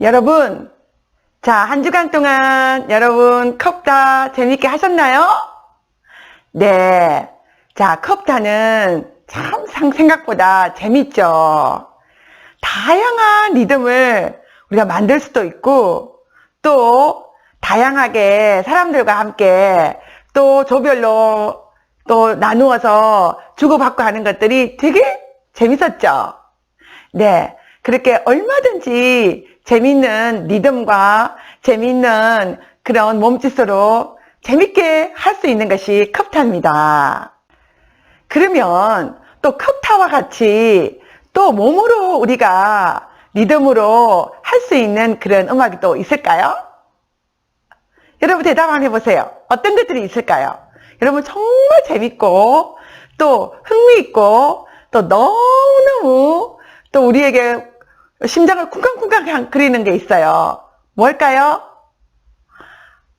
여러분, 자, 한 주간 동안 여러분 컵다 재밌게 하셨나요? 네. 자, 컵다는 참 상- 생각보다 재밌죠. 다양한 리듬을 우리가 만들 수도 있고, 또 다양하게 사람들과 함께 또 조별로 또 나누어서 주고받고 하는 것들이 되게 재밌었죠. 네. 그렇게 얼마든지 재밌는 리듬과 재밌는 그런 몸짓으로 재밌게 할 수 있는 것이 컵타입니다. 그러면 또 컵타와 같이 또 몸으로 우리가 리듬으로 할 수 있는 그런 음악이 또 있을까요? 여러분 대답 한번 해보세요. 어떤 것들이 있을까요? 여러분 정말 재밌고 또 흥미있고 또 너무너무 또 우리에게 심장을 쿵쾅쿵쾅 그리는 게 있어요. 뭘까요?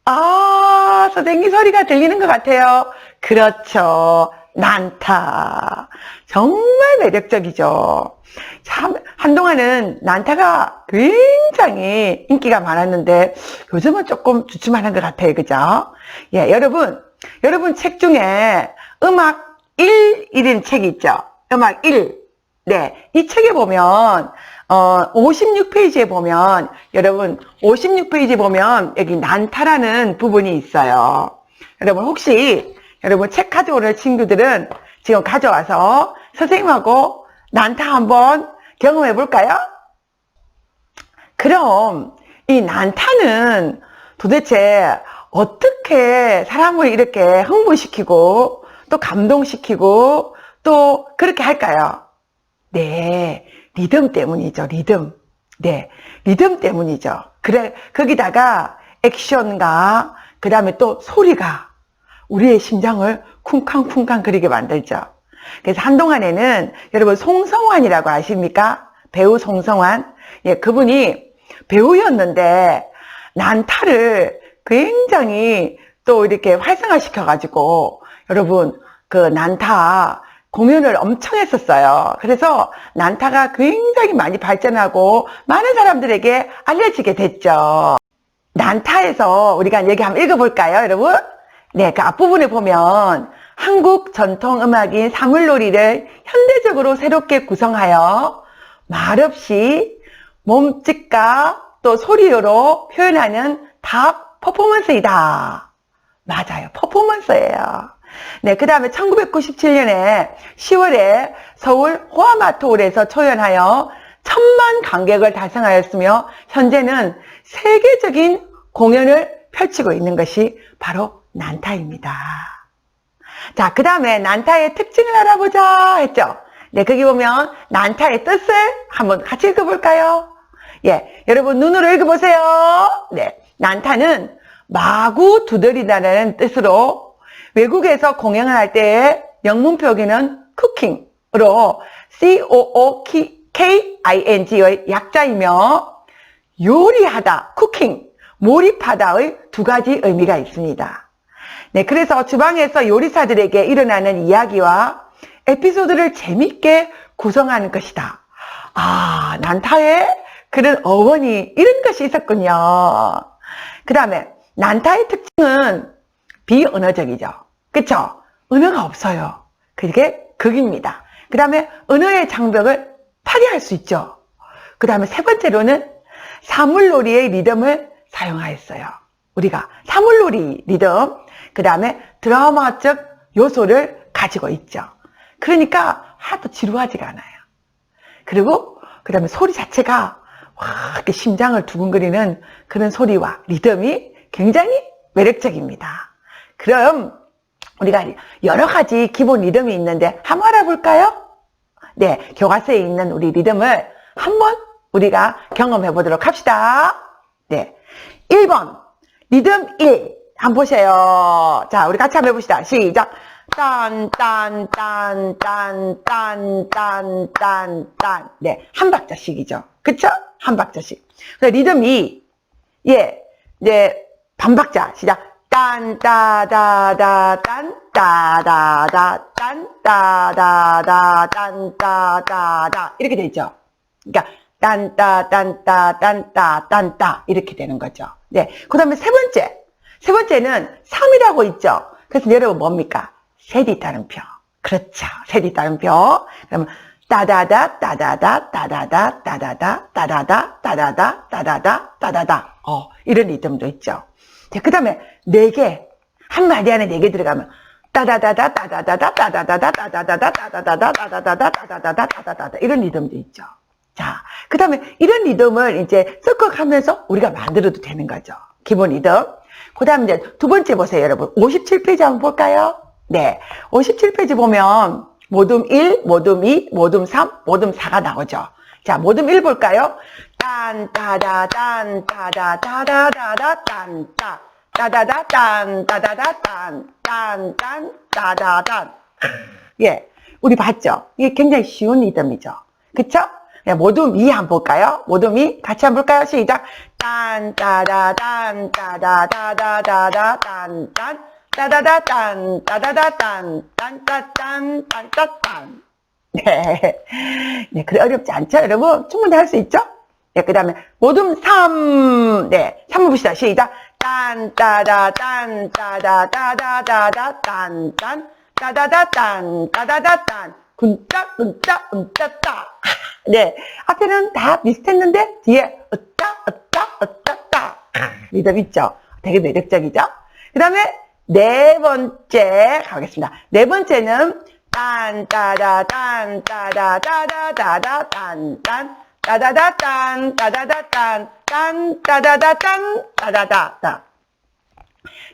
아, 선생님 소리가 들리는 것 같아요. 그렇죠. 난타. 정말 매력적이죠. 참, 한동안은 난타가 굉장히 인기가 많았는데 요즘은 조금 주춤하는 것 같아요. 그죠? 예, 여러분, 여러분 책 중에 음악 1, 1인 책이 있죠? 음악 1. 네, 이 책에 보면 어, 56페이지에 보면 여러분 56페이지 보면 여기 난타라는 부분이 있어요. 여러분 혹시 여러분 책 가져오는 친구들은 지금 가져와서 선생님하고 난타 한번 경험해 볼까요? 그럼 이 난타는 도대체 어떻게 사람을 이렇게 흥분시키고 또 감동시키고 또 그렇게 할까요? 네, 리듬 때문이죠, 리듬. 네, 리듬 때문이죠. 그래, 거기다가 액션과 그 다음에 또 소리가 우리의 심장을 쿵쾅쿵쾅 거리게 만들죠. 그래서 한동안에는 여러분 송성환이라고 아십니까? 배우 송성환. 예, 그분이 배우였는데 난타를 굉장히 또 이렇게 활성화시켜가지고 여러분 그 난타 공연을 엄청 했었어요. 그래서 난타가 굉장히 많이 발전하고 많은 사람들에게 알려지게 됐죠. 난타에서 우리가 얘기 한번 읽어볼까요, 여러분? 네, 그 앞부분에 보면 한국 전통 음악인 사물놀이를 현대적으로 새롭게 구성하여 말없이 몸짓과 또 소리로 표현하는 탑 퍼포먼스이다. 맞아요. 퍼포먼스예요. 네, 그 다음에 1997년에 10월에 서울 호아마토홀에서 초연하여 천만 관객을 달성하였으며 현재는 세계적인 공연을 펼치고 있는 것이 바로 난타입니다. 자, 그 다음에 난타의 특징을 알아보자 했죠. 네, 거기 보면 난타의 뜻을 한번 같이 읽어볼까요? 예, 여러분 눈으로 읽어보세요. 네, 난타는 마구 두드리다라는 뜻으로 외국에서 공연을 할 때의 영문 표기는 쿠킹으로 C-O-O-K-I-N-G의 약자이며 요리하다, 쿠킹, 몰입하다의 두 가지 의미가 있습니다. 네, 그래서 주방에서 요리사들에게 일어나는 이야기와 에피소드를 재밌게 구성하는 것이다. 아, 난타에 그런 어원이 이런 것이 있었군요. 그 다음에 난타의 특징은 비언어적이죠. 그쵸? 언어가 없어요. 그게 극입니다. 그 다음에 언어의 장벽을 파괴할 수 있죠. 그 다음에 세 번째로는 사물놀이의 리듬을 사용하였어요. 우리가 사물놀이 리듬, 그 다음에 드라마적 요소를 가지고 있죠. 그러니까 하나도 지루하지가 않아요. 그리고 그 다음에 소리 자체가 와, 이렇게 심장을 두근거리는 그런 소리와 리듬이 굉장히 매력적입니다. 그럼 우리가 여러 가지 기본 리듬이 있는데 한번 알아볼까요? 네, 교과서에 있는 우리 리듬을 한번 우리가 경험해 보도록 합시다. 네. 1번, 리듬 1. 한번 보세요. 자, 우리 같이 한번 해봅시다. 시작. 딴, 딴, 딴, 딴, 딴, 딴, 딴, 딴. 네, 한 박자씩이죠. 그쵸? 한 박자씩. 리듬 2. 예, 이제 반박자. 시작. 딴, 따다다, 딴, 따다다, 딴, 따다다, 딴, 따다다. 이렇게 돼 있죠. 그러니까 딴따, 딴따, 딴따, 딴따. 이렇게 되는 거죠. 네. 그 다음에 세 번째. 세 번째는 3이라고 있죠. 그래서 여러분 뭡니까? 셋이 따름표. 그렇죠. 셋이 따름표. 그러면 따다다, 따다다, 따다다, 따다다, 따다다, 따다다, 따다다, 따다다. 어, 이런 리듬도 있죠. 자, 그 다음에 네 개. 한 마디 안에 네 개 들어가면 따다다다, 따다다다, 따다다다, 따다다다, 따다다다, 따다다다, 따다다다, 따다다다. 이런 리듬도 있죠. 자, 그 다음에 이런 리듬을 이제 섞어가면서 우리가 만들어도 되는 거죠. 기본 리듬. 그 다음 이제 두 번째 보세요, 여러분. 57페이지 한번 볼까요? 네. 57페이지 보면 모둠 1, 모둠 2, 모둠 3, 모둠 4가 나오죠. 자, 모둠 1 볼까요? 딴, 따다, 딴, 따다, 따다, 따다, 딴, 따. 따다다, 딴, 따다다, 딴, 딴, 딴, 따다, 딴. 예. 우리 봤죠? 이게 굉장히 쉬운 리듬이죠. 그쵸? 네, 모둠 2 한번 볼까요? 모둠 2 같이 한번 볼까요? 시작. 딴, 따다, 딴, 따다, 따다, 따다, 딴, 딴. 따다다, 딴, 따다다, 딴, 딴, 따, 딴, 딴, 따, 딴. 네. 네, 그래 어렵지 않죠, 여러분? 충분히 할 수 있죠? 네, 그 다음에 모둠 3. 네, 3번 봅시다. 시작. 딴, 따다, 딴, 따다, 따다, 따다, 딴, 딴. 따다다, 딴, 따다다, 딴. 군따, 군따, 군따, 따. 네, 앞에는 다 비슷했는데 뒤에 어따, 어따, 어따, 따. 리듬 있죠? 되게 매력적이죠? 그 다음에 네 번째 가겠습니다. 네 번째는 딴, 따다, 딴, 따다, 따다, 따다, 딴, 딴. 따다다, 딴, 따다다, 딴, 딴, 따다다, 딴, 따다다, 딴.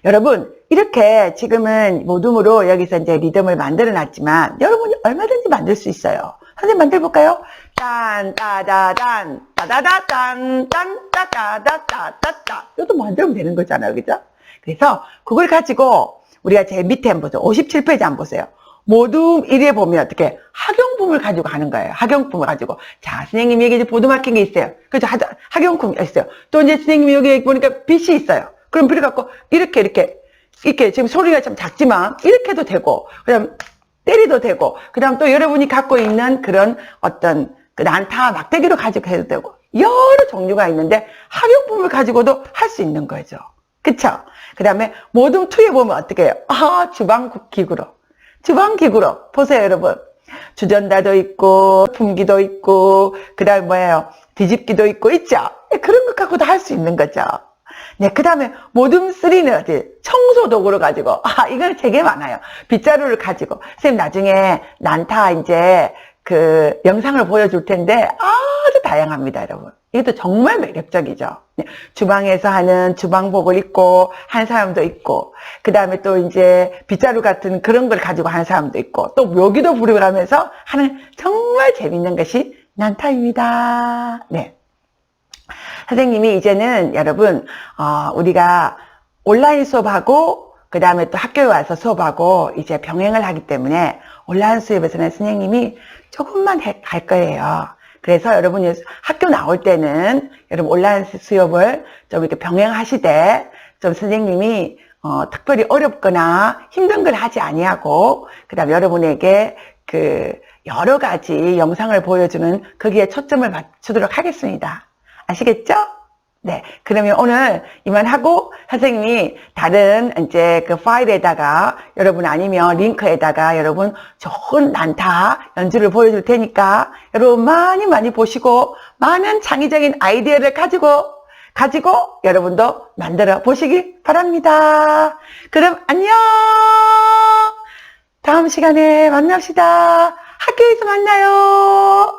여러분, 이렇게 지금은 모둠으로 여기서 이제 리듬을 만들어 놨지만 여러분이 얼마든지 만들 수 있어요. 선생님 만들어 볼까요? 딴, 따다, 딴, 따다다, 딴, 딴, 따다다, 따따따. 이것도 만들면 되는 거잖아요. 그죠? 그래서 그걸 가지고 우리가 제 밑에 한번 보세요. 57페이지 한번 보세요. 모둠 1에 보면 어떻게 학용품을 가지고 하는 거예요. 학용품을 가지고. 자, 선생님이 여기 이제 보드 막힌 게 있어요. 그죠? 하- 학용품이 있어요. 또 이제 선생님이 여기 보니까 빛이 있어요. 그럼 빛을 갖고 이렇게 이렇게 이렇게 지금 소리가 좀 작지만 이렇게 해도 되고 그다음 때리도 되고 그다음 또 여러분이 갖고 있는 그런 어떤 그 난타 막대기로 가지고 해도 되고 여러 종류가 있는데 학용품을 가지고도 할 수 있는 거죠. 그쵸? 그 다음에 모둠 2에 보면 어떻게 해요? 아, 주방 기구로. 주방 기구로. 보세요, 여러분. 주전자도 있고, 품기도 있고, 그 다음에 뭐예요? 뒤집기도 있고, 있죠? 네, 그런 것 갖고도 할 수 있는 거죠. 네, 그 다음에 모둠 3는 어디? 청소 도구로 가지고, 아, 이거는 되게 많아요. 빗자루를 가지고. 선생님 나중에 난타 이제 그 영상을 보여줄 텐데 아주 다양합니다, 여러분. 이것도 정말 매력적이죠. 네, 주방에서 하는 주방복을 입고 한 사람도 있고, 그 다음에 또 이제 빗자루 같은 그런 걸 가지고 하는 사람도 있고, 또 묘기도 부르면서 하는 정말 재밌는 것이 난타입니다. 네. 선생님이 이제는 여러분, 어, 우리가 온라인 수업하고, 그 다음에 또 학교에 와서 수업하고, 이제 병행을 하기 때문에 온라인 수업에서는 선생님이 조금만 해- 할 거예요. 그래서 여러분이 학교 나올 때는 여러분 온라인 수업을 좀 이렇게 병행하시되, 좀 선생님이 어, 특별히 어렵거나 힘든 걸 하지 아니하고, 그 다음 여러분에게 그 여러 가지 영상을 보여주는 거기에 초점을 맞추도록 하겠습니다. 아시겠죠? 네. 그러면 오늘 이만 하고 선생님이 다른 이제 그 파일에다가 여러분 아니면 링크에다가 여러분 좋은 난타 연주를 보여줄 테니까 여러분 많이 많이 보시고 많은 창의적인 아이디어를 가지고 가지고 여러분도 만들어 보시기 바랍니다. 그럼 안녕! 다음 시간에 만납시다. 학교에서 만나요.